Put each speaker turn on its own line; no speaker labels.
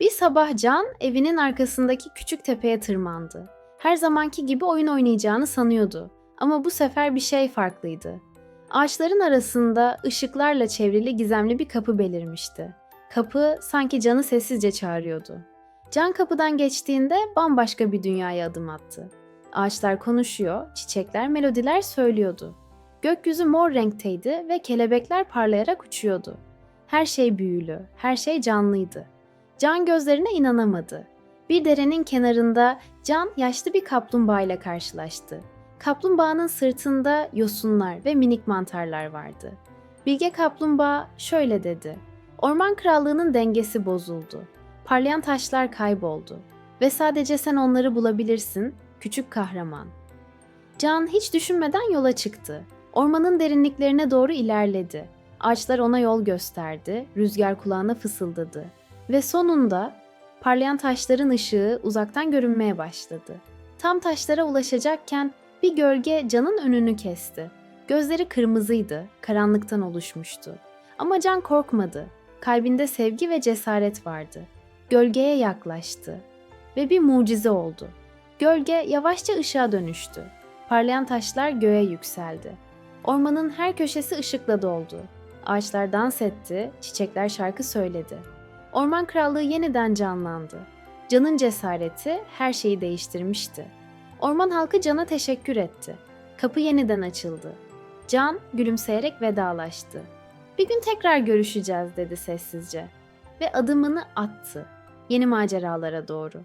Bir sabah Can evinin arkasındaki küçük tepeye tırmandı. Her zamanki gibi oyun oynayacağını sanıyordu. Ama bu sefer bir şey farklıydı. Ağaçların arasında ışıklarla çevrili gizemli bir kapı belirmişti. Kapı sanki Can'ı sessizce çağırıyordu. Can kapıdan geçtiğinde bambaşka bir dünyaya adım attı. Ağaçlar konuşuyor, çiçekler melodiler söylüyordu. Gökyüzü mor renkteydi ve kelebekler parlayarak uçuyordu. Her şey büyülü, her şey canlıydı. Can gözlerine inanamadı. Bir derenin kenarında Can yaşlı bir kaplumbağa ile karşılaştı. Kaplumbağanın sırtında yosunlar ve minik mantarlar vardı. Bilge kaplumbağa şöyle dedi. Orman krallığının dengesi bozuldu. Parlayan taşlar kayboldu. Ve sadece sen onları bulabilirsin, küçük kahraman. Can hiç düşünmeden yola çıktı. Ormanın derinliklerine doğru ilerledi. Ağaçlar ona yol gösterdi, rüzgar kulağına fısıldadı. Ve sonunda parlayan taşların ışığı uzaktan görünmeye başladı. Tam taşlara ulaşacakken bir gölge Can'ın önünü kesti. Gözleri kırmızıydı, karanlıktan oluşmuştu. Ama Can korkmadı. Kalbinde sevgi ve cesaret vardı. Gölgeye yaklaştı ve bir mucize oldu. Gölge yavaşça ışığa dönüştü. Parlayan taşlar göğe yükseldi. Ormanın her köşesi ışıkla doldu. Ağaçlar dans etti, çiçekler şarkı söyledi. Orman Krallığı yeniden canlandı. Can'ın cesareti her şeyi değiştirmişti. Orman halkı Can'a teşekkür etti. Kapı yeniden açıldı. Can gülümseyerek vedalaştı. Bir gün tekrar görüşeceğiz dedi sessizce ve adımını attı yeni maceralara doğru.